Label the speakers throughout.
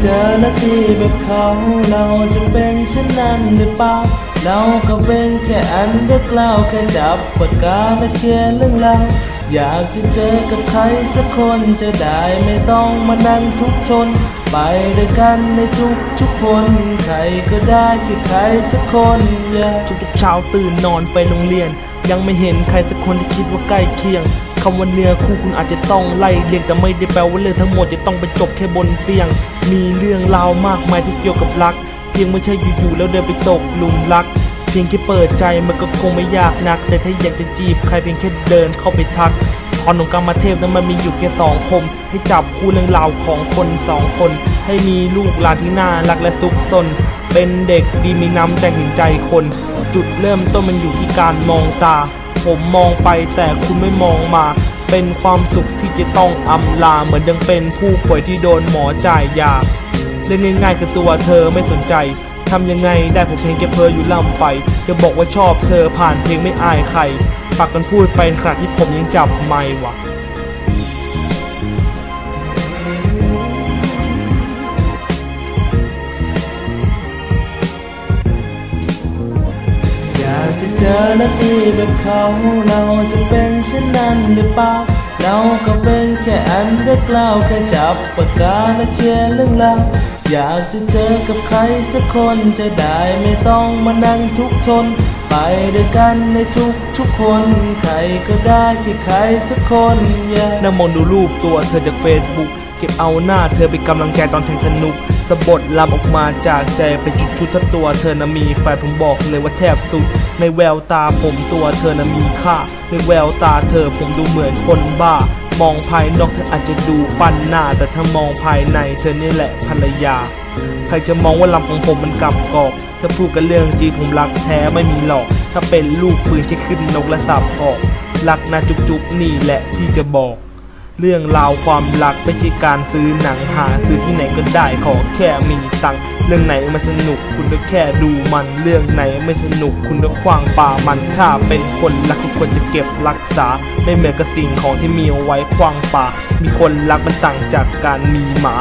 Speaker 1: เจอนาทีแบบเขาเราจะเป็นเช่นนั้นหรือเปล่าเราก็เป็นแค่อันเดอร์กล่าวแค่จับปากกาและเขียนเรื่องราวอยากจะเจอกับใครสักคนจะได้ไม่ต้องมานั่งทุกข์ทนไปด้วยกันในทุกทุกคน ใครก็ได้แค่ใครสักคนอยาก
Speaker 2: ทุกๆเช้าตื่นนอนไปโรงเรียน ยังไม่เห็นใครสักคนที่คิดว่าใกล้เคียง คำว่าเนื้อคู่คุณอาจจะต้องไล่เรียงแต่ไม่ได้แปลว่าเรื่องทั้งหมดจะต้องไปจบแค่บนเตียง มีเรื่องราวมากมายที่เกี่ยวกับรัก เพียงไม่ใช่อยู่ๆแล้วเดินไปตกหลุมรัก เพียงแค่เปิดใจมันก็คงไม่ยากนัก แต่ถ้าอยากจะจีบใครเพียงแค่เดินเข้าไปทักตอนของกรรมเทพนั้นมันมีอยู่แค่สองคม ให้จับคู่เรื่องราวของคนสองคน ให้มีลูกหลานที่น่ารักและซุกซน เป็นเด็กดีมีน้ำใจเห็นใจคน จุดเริ่มต้นมันอยู่ที่การมองตา ผมมองไปแต่คุณไม่มองมา เป็นความสุขที่จะต้องอำลาเหมือนยังเป็นผู้ป่วยที่โดนหมอจ่ายยาเรื่องง่ายๆคือตัวเธอไม่สนใจทำยังไงได้ผมเพลงแกเพออยู่ลำไป จะบอกว่าชอบเธอผ่านเพลงไม่อายใครปากกันพูดไปขณะที่ผมยังจับไม่วะา
Speaker 1: กจะเจอตีแบบเขาเราจะเป็นเช่นนั้นหรือเปล่าเราก็เป็นแค่อันเดอร์กล่าวแค่จับปากกาและเขียนเรื่องราวอยากจะเจอกับใครสักคนจะได้ไม่ต้องมานั่งทุกทน ไปด้วยกันในทุกทุกๆคน ใครก็ได้แค่ใครสักคนอยา
Speaker 2: นั่งมองดูรูปตัวเธอจากเฟซบุ๊ก เก็บเอาหน้าเธอไปนกำลังใจตอนแทงสนุกสะบดลำออกมาจากใจเป็นชุดๆถ้าตัวเธอนะมีแฟนผมบอกเลยว่าแทบสุด ในแววตาผมตัวเธอนะมีค่า ในแววตาเธอผมดูเหมือนคนบ้า มองภายนอกเธออาจจะดูปั้นหน้า แต่ถ้ามองภายในเธอนี่แหละภรรยา ใครจะมองว่าลำของผมมันกลับกรอกถ้าพูดกันเรื่องจริงผมรักแท้ไม่มีหลอก ถ้าเป็นลูกปืนแค่ขึ้นนกและสับออกรักนะจุกๆนี่แหละที่จะบอก เรื่องราวความรักไม่ใช่การซื้อหนังหาซื้อที่ไหนก็ได้ขอแค่มีตังค์เรื่องไหนมันสนุกคุณก็แค่ดูมัน เรื่องไหนไม่สนุกคุณก็คว้างปามันถ้าเป็นคนรักทุกคนจะเก็บรักษา ไม่เหมือนกับสิ่งของที่มีเอาไว้คว้างปามีคนรักมันต่างจากการมีหมา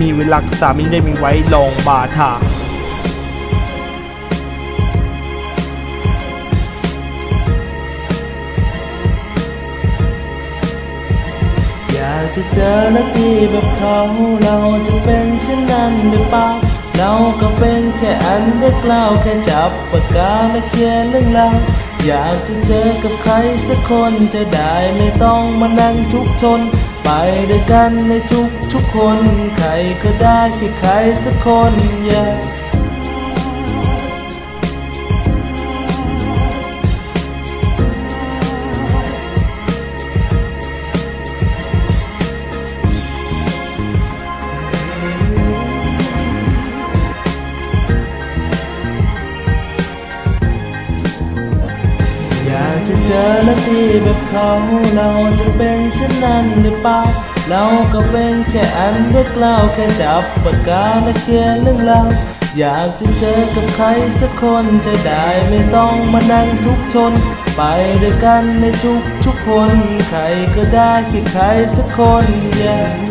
Speaker 2: มีไว้รักษาไม่ได้มีไว้ลองบาทา
Speaker 1: จะเจอนาทีแบบเขาเราจะเป็นเช่นนั้นหรือเปล่าเราก็เป็นแค่อันเดอร์กล่าแค่จับปากกาและเขียนเรื่องราวอยากจะเจอกับใครสักคนจะได้ไม่ต้องมานั่งทุกทน ไปด้วยกันในทุกทุกคน ใครก็ได้แค่ใครสักคนอยา จะเจอนาทีแบบเขาเราจะเป็นเช่นนั้นหรือเปล่าเราก็เป็นแค่อันเดอร์กล่าวแค่จับปากกาและเขียนเรื่องราวอยากจะเจอกับใครสักคนจะได้ไม่ต้องมานั่งทุกทน ไปด้วยกันในทุกทุกคน ใครก็ได้แค่ใครสักคนอยาก